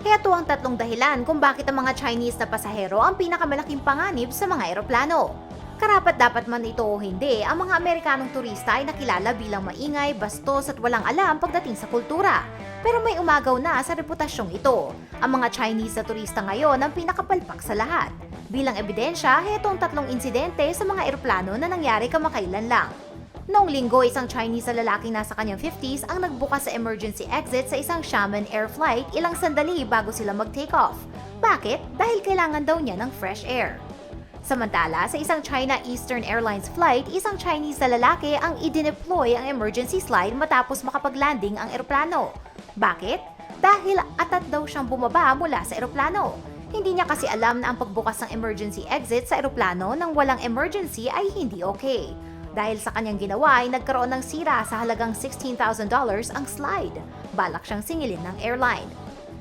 Heto ang tatlong dahilan kung bakit ang mga Chinese na pasahero ang pinakamalaking panganib sa mga eroplano. Karapat dapat man ito o hindi, ang mga Amerikanong turista ay nakilala bilang maingay, bastos at walang alam pagdating sa kultura. Pero may umagaw na sa reputasyong ito. Ang mga Chinese na turista ngayon ang pinakapalpak sa lahat. Bilang ebidensya, heto ang tatlong insidente sa mga eroplano na nangyari kamakailan lang. Noong linggo, isang Chinese na lalaking nasa kanyang 50s ang nagbukas sa emergency exit sa isang Xiamen Air flight ilang sandali bago sila mag-take off. Bakit? Dahil kailangan daw niya ng fresh air. Samantala, sa isang China Eastern Airlines flight, isang Chinese na lalaki ang idineploy ang emergency slide matapos makapag-landing ang eroplano. Bakit? Dahil atat daw siyang bumaba mula sa eroplano. Hindi niya kasi alam na ang pagbukas ng emergency exit sa eroplano nang walang emergency ay hindi okay. Dahil sa kanyang ginawa ay nagkaroon ng sira sa halagang $16,000 ang slide. Balak siyang singilin ng airline.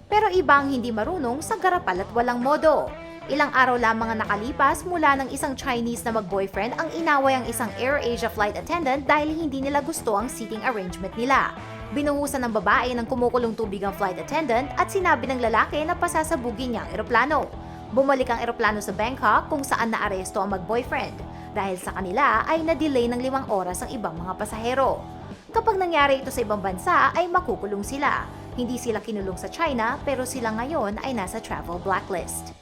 Pero ibang hindi marunong sa garapal at walang modo. Ilang araw lamang ang nakalipas mula ng isang Chinese na mag-boyfriend ang inaway ang isang AirAsia flight attendant dahil hindi nila gusto ang seating arrangement nila. Binuhusan ng babae ng kumukulong tubig ang flight attendant at sinabi ng lalaki na pasasabugin niya ang eroplano. Bumalik ang eroplano sa Bangkok kung saan naaresto ang mag-boyfriend. Dahil sa kanila ay na-delay ng limang oras ang ibang mga pasahero. Kapag nangyari ito sa ibang bansa ay makukulong sila. Hindi sila kinulong sa China pero sila ngayon ay nasa travel blacklist.